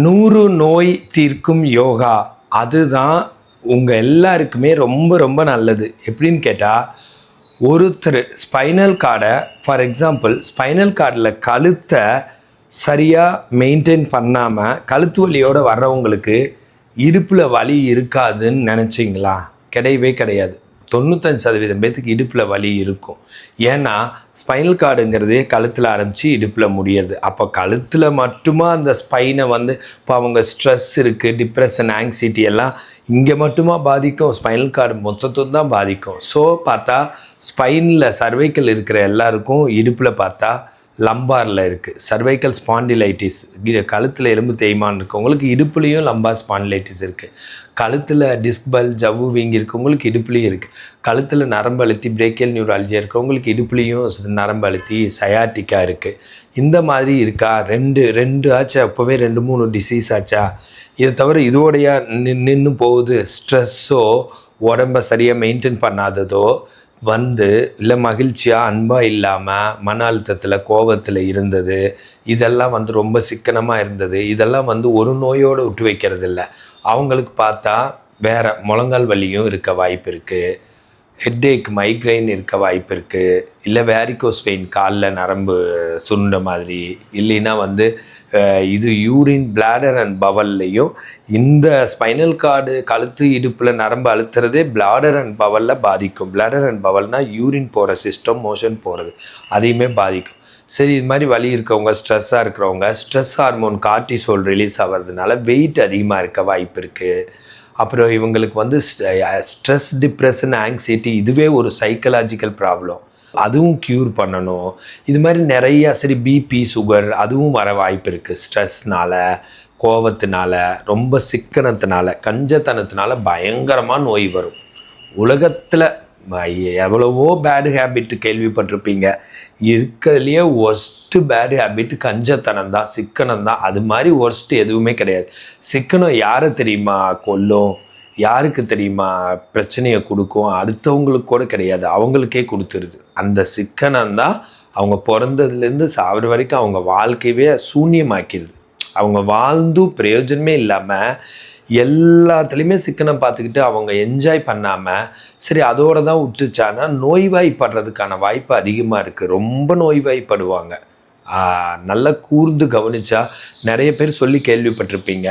நூறு நோய் தீர்க்கும் யோகா. அதுதான் உங்கள் எல்லாருக்குமே ரொம்ப ரொம்ப நல்லது. எப்படின்னு கேட்டால் ஒருத்தர் ஸ்பைனல் கார்டை ஃபார் எக்ஸாம்பிள் ஸ்பைனல் கார்டில் கழுத்தை சரியாக மெயின்டைன் பண்ணாமல் கழுத்து வலியோடு வர்றவங்களுக்கு இடுப்பில் வலி இருக்காதுன்னு நினச்சிங்களா? கிடையவே கிடையாது. தொண்ணூத்தஞ்சு சதவீதம் பேத்துக்கு இடுப்பில் வலி இருக்கும். ஏன்னா ஸ்பைனல் கார்டுங்கிறதே கழுத்தில் ஆரம்பித்து இடுப்பில் முடியறது. அப்போ கழுத்தில் மட்டுமா அந்த ஸ்பைனை வந்து இப்போ அவங்க ஸ்ட்ரெஸ் இருக்குது டிப்ரெஷன் ஆங்ஸைட்டி எல்லாம் இங்கே மட்டுமா பாதிக்கும் ஸ்பைனல் கார்டு மொத்தத்தும் தான் பாதிக்கும். ஸோ பார்த்தா ஸ்பைனில் சர்வைக்கல் இருக்கிற எல்லாருக்கும் இடுப்பில் பார்த்தா லம்பாரில் இருக்குது சர்வைக்கல் ஸ்பாண்டிலைட்டிஸ் கழுத்தில் எலும்பு தேய்மான் இருக்கவங்களுக்கு இடுப்புலேயும் லம்பார் ஸ்பாண்டிலைட்டிஸ் இருக்குது கழுத்தில் டிஸ்பல் ஜவ்வு வீங்கி இருக்கவங்களுக்கு இடுப்புலேயும் இருக்குது கழுத்தில் நரம்பு அழுத்தி பிரேக்கியல் நியூராலஜியா இருக்கவங்களுக்கு இடுப்புலேயும் நரம்பு அழுத்தி சயாட்டிக்கா இருக்குது இந்த மாதிரி இருக்கா? ரெண்டு ரெண்டு ஆச்சா? அப்போவே ரெண்டு மூணு டிசீஸ் ஆச்சா? இதை தவிர இதோடையா நின்று போகுது. ஸ்ட்ரெஸ்ஸோ உடம்ப சரியாக மெயின்டைன் பண்ணாததோ வந்து இல்லை மகிழ்ச்சியாக அன்பாக இல்லாமல் மன அழுத்தத்தில் கோபத்தில் இருந்தது இதெல்லாம் வந்து ரொம்ப சிக்கனமாக இருந்தது. இதெல்லாம் வந்து ஒரு நோயோடு விட்டு வைக்கிறது இல்லை அவங்களுக்கு பார்த்தா வேறு முழங்கால் வலியும் இருக்க வாய்ப்பு இருக்குது ஹெட்டேக் மைக்ரைன் இருக்க வாய்ப்பு இருக்குது இல்லை வேரிகோஸ் வெயின் காலில் நரம்பு சுருண்ட மாதிரி. இல்லைன்னா வந்து இது யூரின் பிளாடர் அண்ட் பவல்லையும் இந்த ஸ்பைனல் கார்டு கழுத்து இடுப்பில் நரம்பு அழுத்துறதே பிளாடர் அண்ட் பவலில் பாதிக்கும். பிளாடர் அண்ட் பவல்னால் யூரின் போகிற சிஸ்டம் மோஷன் போகிறது அதையுமே பாதிக்கும். சரி இது மாதிரி வலி இருக்கவங்க ஸ்ட்ரெஸ்ஸாக இருக்கிறவங்க ஸ்ட்ரெஸ் ஹார்மோன் கார்டிசோல் ரிலீஸ் ஆகிறதுனால வெயிட் அதிகமாக இருக்க வாய்ப்பு இருக்குது அப்புறம் இவங்களுக்கு வந்து ஸ்ட்ரெஸ் டிப்ரெஷன் ஆங்ஸைட்டி இதுவே ஒரு சைக்கலாஜிக்கல் ப்ராப்ளம் அதுவும் க்யூர் பண்ணணும். இது மாதிரி நிறைய சரி பிபி சுகர் அதுவும் வர வாய்ப்பு இருக்குது ஸ்ட்ரெஸ்னால கோவத்தினால ரொம்ப சிக்கனத்தினால கஞ்சத்தனத்தினால பயங்கரமாக நோய் வரும். உலகத்தில் எவ்வளவோ பேடு ஹேபிட் கேள்விப்பட்டிருப்பீங்க. இருக்கிறதுலையே ஒஸ்ட்டு பேடு ஹேபிட் கஞ்சத்தனம் தான் சிக்கனம் தான். அது மாதிரி ஒர்ஸ்ட்டு எதுவுமே கிடையாது. சிக்கனம் யாரை தெரியுமா? கொல்லும். யாருக்கு தெரியுமா? பிரச்சனையை கொடுக்கும். அடுத்தவங்களுக்கு கூட கிடையாது. அவங்களுக்கே கொடுத்துருது. அந்த சிக்கனம் தான் அவங்க பிறந்ததுலேருந்து சாவர வரைக்கும் அவங்க வாழ்க்கையவே சூன்யமாக்கிடுது அவங்க வாழ்ந்தும் பிரயோஜனமே இல்லாமல் எல்லாத்துலேயுமே சிக்கனம் பார்த்துக்கிட்டு அவங்க என்ஜாய் பண்ணாமல் சரி அதோடு தான் விட்டுச்சானா நோய்வாய்ப்படுறதுக்கான வாய்ப்பு அதிகமாக இருக்குது ரொம்ப நோய்வாய்ப்படுவாங்க. நல்லா கூர்ந்து கவனித்தா நிறைய பேர் சொல்லி கேள்விப்பட்டிருப்பீங்க.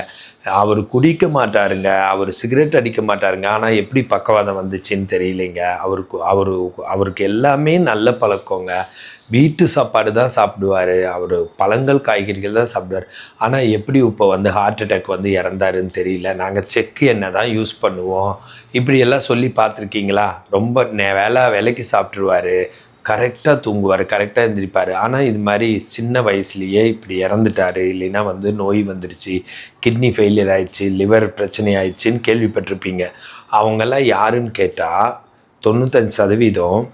அவர் குடிக்க மாட்டாருங்க அவர் சிகரெட் அடிக்க மாட்டாருங்க ஆனால் எப்படி பக்கவாதம் வந்துச்சுன்னு தெரியலைங்க. அவருக்கு அவரு அவருக்கு எல்லாமே நல்ல பழக்கங்க. வீட்டு சாப்பாடு தான் சாப்பிடுவார் அவர் பழங்கள் காய்கறிகள் தான் சாப்பிடுவார். ஆனால் எப்படி இப்போ வந்து ஹார்ட் அட்டாக் வந்து இறந்தாருன்னு தெரியல. நாங்கள் செக்கு எண்ணெய் தான் யூஸ் பண்ணுவோம். இப்படியெல்லாம் சொல்லி பார்த்துருக்கீங்களா? ரொம்ப நே வேலை விலைக்கு சாப்பிட்ருவாரு கரெக்டாக தூங்குவார் கரெக்டாக எந்திரிப்பார். ஆனால் இது மாதிரி சின்ன வயசுலேயே இப்படி இறந்துட்டாரு. இல்லைன்னா வந்து நோய் வந்துடுச்சு கிட்னி ஃபெயிலியர் ஆயிடுச்சு லிவர் பிரச்சனை ஆயிடுச்சுன்னு கேள்விப்பட்டிருப்பீங்க. அவங்கெல்லாம் யாருன்னு கேட்டால் தொண்ணூத்தஞ்சு சதவீதம்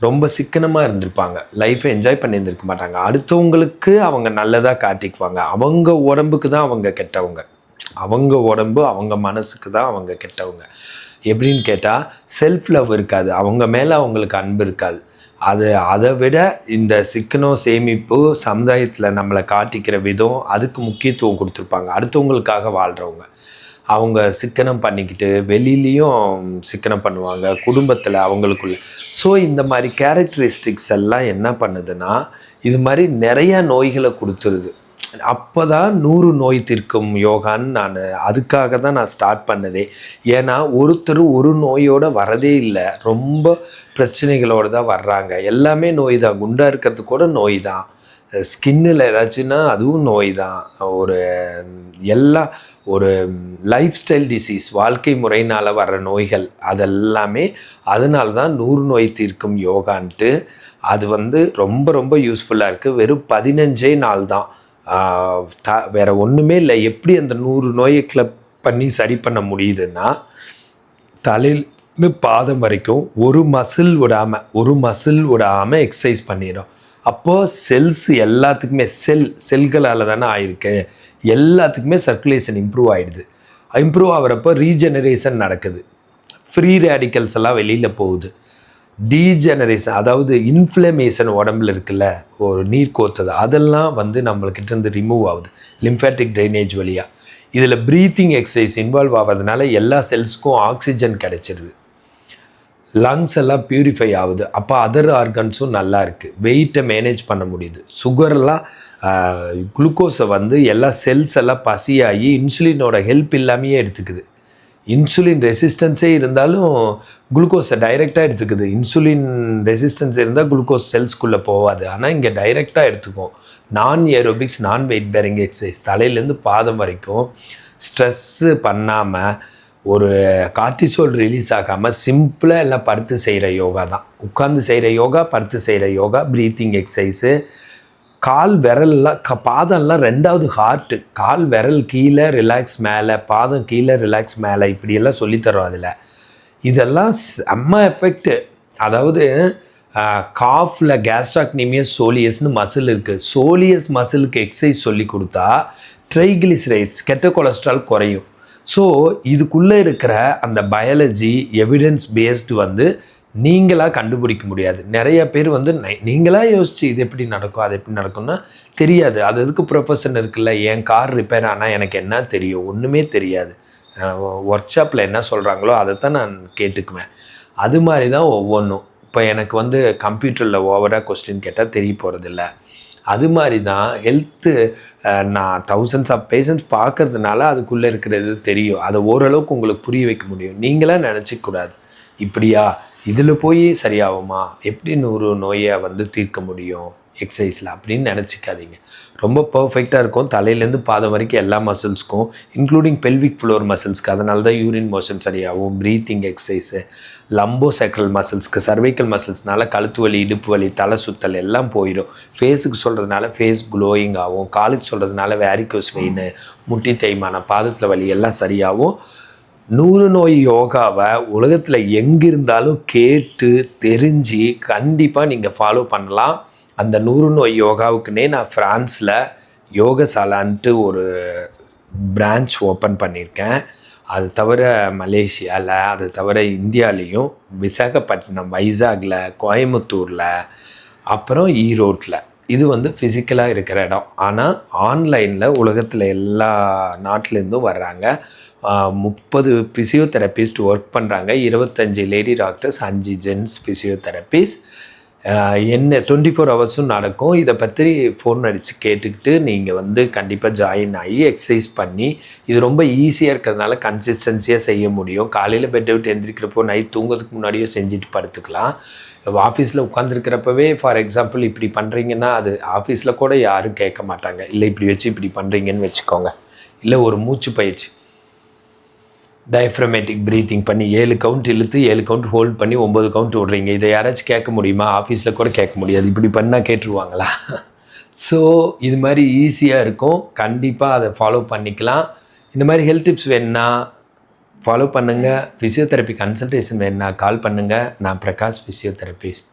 ரொம்ப சிக்கனமாக இருந்திருப்பாங்க. லைஃப்பை என்ஜாய் பண்ணியிருந்திருக்க மாட்டாங்க. அடுத்தவங்களுக்கு அவங்க நல்லதாக காட்டிக்குவாங்க. அவங்க உடம்புக்கு தான் அவங்க கெட்டவங்க. அவங்க உடம்பு அவங்க மனசுக்கு தான் அவங்க கெட்டவங்க. எப்படின்னு கேட்டால் செல்ஃப் லவ் இருக்காது. அவங்க மேலே அவங்களுக்கு அன்பு இருக்காது. அது அதை விட இந்த சிக்கனம் சேமிப்பு சமுதாயத்தில் நம்மளை காட்டிக்கிற விதம் அதுக்கு முக்கியத்துவம் கொடுத்துருப்பாங்க. அடுத்தவங்களுக்காக வாழ்கிறவங்க அவங்க சிக்கனம் பண்ணிக்கிட்டு வெளியிலையும் சிக்கனம் பண்ணுவாங்க. குடும்பத்தில் அவங்களுக்குள்ள. ஸோ இந்த மாதிரி கேரக்டரிஸ்டிக்ஸ் எல்லாம் என்ன பண்ணுதுன்னா இது மாதிரி நிறையா நோய்களை கொடுத்துருது. அப்போ தான் நூறு நோய் தீர்க்கும் யோகான்னு நான் அதுக்காக தான் நான் ஸ்டார்ட் பண்ணதே. ஏன்னா ஒருத்தர் ஒரு நோயோடு வரதே இல்லை. ரொம்ப பிரச்சனைகளோடு தான் வர்றாங்க. எல்லாமே நோய் தான் குண்டாக இருக்கிறது கூட நோய் தான் ஸ்கின்னில் ஏதாச்சுன்னா அதுவும் நோய் தான் ஒரு எல்லா ஒரு லைஃப் ஸ்டைல் டிசீஸ் வாழ்க்கை முறையினால் வர்ற நோய்கள் அதெல்லாமே அதனால தான் நூறு நோய் தீர்க்கும் யோகான்ட்டு. அது வந்து ரொம்ப ரொம்ப யூஸ்ஃபுல்லாக இருக்குது வெறும் பதினஞ்சே நாள் தான் த வேற ஒன்றுமே இல்லை. எப்படி அந்த நூறு நோயை கிளப் பண்ணி சரி பண்ண முடியுதுன்னா தலையிலிருந்து பாதம் வரைக்கும் ஒரு மசில் விடாமல் ஒரு மசில் விடாமல் எக்ஸசைஸ் பண்ணிடும் அப்போது செல்ஸ் எல்லாத்துக்குமே செல் செல்களால் தானே ஆயிருக்கு. எல்லாத்துக்குமே சர்க்குலேஷன் இம்ப்ரூவ் ஆகிடுது இம்ப்ரூவ் ஆகிறப்போ ரீஜெனரேஷன் நடக்குது. ஃப்ரீ ரேடிக்கல்ஸ் எல்லாம் வெளியில் போகுது. டீஜெனரேஷன் அதாவது இன்ஃப்ளமேஷன் உடம்புல இருக்குல்ல ஒரு நீர் கோத்தது அதெல்லாம் வந்து நம்மள்கிட்ட இருந்து ரிமூவ் ஆகுது. லிம்ஃபேட்டிக் ட்ரைனேஜ் வழியாக இதில் ப்ரீத்திங் எக்ஸசைஸ் இன்வால்வ் ஆகிறதுனால எல்லா செல்ஸ்க்கும் ஆக்சிஜன் கிடைச்சிருது. லங்ஸ் எல்லாம் ப்யூரிஃபை ஆகுது. அப்போ அதர் ஆர்கன்ஸும் நல்லா இருக்குது வெயிட்டை மேனேஜ் பண்ண முடியுது. சுகர்லாம் குளுக்கோஸை வந்து எல்லா செல்ஸ் எல்லாம் பசியாகி இன்சுலினோட ஹெல்ப் இல்லாமையே எடுத்துக்குது. இன்சுலின் ரெசிஸ்டன்ஸே இருந்தாலும் குளுக்கோஸை டைரெக்டாக எடுத்துக்குது. இன்சுலின் ரெசிஸ்டன்ஸ் இருந்தால் குளுக்கோஸ் செல்ஸ்குள்ளே போகாது. ஆனால் இங்கே டைரெக்டாக எடுத்துக்கும். நான் ஏரோபிக்ஸ் நான் வெயிட் பேரிங் எக்ஸசைஸ் தலையிலேருந்து பாதம் வரைக்கும் ஸ்ட்ரெஸ்ஸு பண்ணாமல் ஒரு கார்டிசோல் ரிலீஸ் ஆகாமல் சிம்பிளாக எல்லாம் படுத்து செய்கிற யோகா தான். உட்காந்து செய்கிற யோகா படுத்து செய்கிற யோகா ப்ரீத்திங் எக்ஸசைஸு கால் விரல்லாம் க பாதம்லாம் ரெண்டாவது ஹார்ட்டு கால் விரல் கீழே ரிலாக்ஸ் மேலே பாதம் கீழே ரிலாக்ஸ் மேலே இப்படியெல்லாம் சொல்லித்தரோம் அதில். இதெல்லாம் செம்ம எஃபெக்ட்டு அதாவது காஃபில் கேஸ்ட்ராக்னிமியஸ் சோலியஸ்னு மசில் இருக்குது சோலியஸ் மசிலுக்கு எக்ஸசைஸ் சொல்லி கொடுத்தா ட்ரைகிளிசரைட்ஸ் கெட்ட கொலஸ்ட்ரால் குறையும். ஸோ இதுக்குள்ளே இருக்கிற அந்த பயாலஜி எவிடன்ஸ் பேஸ்டு வந்து நீங்களாக கண்டுபிடிக்க முடியாது. நிறைய பேர் வந்து நை- யோசிச்சு இது எப்படி நடக்கும் அது எப்படி நடக்கும்னா தெரியாது. அது எதுக்கு ப்ரொஃபஷன் இருக்குல்ல? என் கார் ரிப்பேர் ஆனால் எனக்கு என்ன தெரியும்? ஒன்றுமே தெரியாது. ஒர்க் ஷாப்பில் என்ன சொல்கிறாங்களோ அதை தான் நான் கேட்டுக்குவேன். அது மாதிரி தான் ஒவ்வொன்றும் இப்போ எனக்கு வந்து கம்ப்யூட்டரில் ஓவராக கொஸ்டின் கேட்டால் தெரிய போகிறதில்ல அது மாதிரி தான் ஹெல்த்து நான் தௌசண்ட்ஸ் ஆஃப் பேஷண்ட்ஸ் பார்க்கறதுனால அதுக்குள்ளே இருக்கிறது தெரியும். அதை ஓரளவுக்கு உங்களுக்கு புரிய வைக்க முடியும். நீங்களாக நினச்சிக்கூடாது இப்படியா? இதில் போய் சரியாகுமா? எப்படி நூறு நோயை வந்து தீர்க்க முடியும்? எக்ஸசைஸில் அப்படின்னு நினச்சிக்காதீங்க. ரொம்ப பர்ஃபெக்டாக இருக்கும். தலையிலேருந்து பாதம் வரைக்கும் எல்லா மசில்ஸ்க்கும் இன்க்ளூடிங் பெல்விக் ஃப்ளோர் மசில்ஸ்க்கு அதனால தான் யூரின் மோஷன் சரியாகும். ப்ரீத்திங் எக்ஸசைஸு லம்போ சைக்கிள் மசில்ஸ்க்கு சர்வைக்கல் மசில்ஸ்னால கழுத்து வலி இடுப்பு வலி தலை சுத்தல் எல்லாம் போயிடும். ஃபேஸுக்கு சொல்கிறதுனால ஃபேஸ் க்ளோயிங் ஆகும். காலுக்கு சொல்கிறதுனால வேரிக்கோஸ் வெயின் முட்டி தேய்மானம் பாதத்தில் வலி எல்லாம் சரியாகும். நூறு நோய் யோகாவை உலகத்தில் எங்கே இருந்தாலும் கேட்டு தெரிஞ்சு கண்டிப்பாக நீங்கள் ஃபாலோ பண்ணலாம். அந்த நூறு நோய் யோகாவுக்குன்னே நான் ஃப்ரான்ஸில் யோகசாலான்ட்டு ஒரு பிரான்ச் ஓப்பன் பண்ணியிருக்கேன். அது தவிர மலேசியாவில் அது தவிர இந்தியாலேயும் விசாகப்பட்டினம் வைசாகில் கோயம்புத்தூரில் அப்புறம் ஈரோட்டில் இது வந்து ஃபிசிக்கலாக இருக்கிற இடம். ஆனால் ஆன்லைனில் உலகத்தில் எல்லா நாட்டிலேருந்தும் வர்றாங்க. முப்பது ஃபிசியோதெரபிஸ்ட் ஒர்க் பண்ணுறாங்க இருபத்தஞ்சி லேடி டாக்டர்ஸ் அஞ்சு ஜென்ஸ் ஃபிசியோதெரபிஸ்ட் என்ன டுவெண்ட்டி ஃபோர் ஹவர்ஸும் நடக்கும். இதை பற்றி ஃபோன் அடித்து கேட்டுக்கிட்டு நீங்கள் வந்து கண்டிப்பாக ஜாயின் ஆகி எக்ஸசைஸ் பண்ணி இது ரொம்ப ஈஸியாக இருக்கிறதுனால கன்சிஸ்டன்சியாக செய்ய முடியும். காலையில் பெட்டை விட்டு எந்திரிக்கிறப்போ நைட் தூங்குறதுக்கு முன்னாடியோ செஞ்சுட்டு படுத்துக்கலாம். ஆஃபீஸில் உட்காந்துருக்கிறப்பவே ஃபார் எக்ஸாம்பிள் இப்படி பண்ணுறீங்கன்னா அது ஆஃபீஸில் கூட யாரும் கேட்க மாட்டாங்க. இல்லை இப்படி வச்சு இப்படி பண்ணுறீங்கன்னு வச்சுக்கோங்க. இல்லை ஒரு மூச்சு பயிற்சி. டயஃப்ரமேட்டிக் ப்ரீத்திங் பண்ணி ஏழு கவுண்ட் இழுத்து ஏழு கவுண்ட் ஹோல்ட் பண்ணி ஒம்பது கவுண்ட் விடுறீங்க. இதை யாராச்சும் கேட்க முடியுமா? ஆஃபீஸில் கூட கேட்க முடியாது. இப்படி பண்ணால் கேட்டுருவாங்களா? ஸோ இது மாதிரி ஈஸியாக இருக்கும். கண்டிப்பாக அதை ஃபாலோ பண்ணிக்கலாம். இந்த மாதிரி ஹெல்த் டிப்ஸ் வேணுன்னா ஃபாலோ பண்ணுங்கள் ஃபிசியோதெரப்பி கன்சல்டேஷன் வேணுன்னா கால் பண்ணுங்கள் நான் பிரகாஷ் ஃபிசியோதெரபிஸ்ட்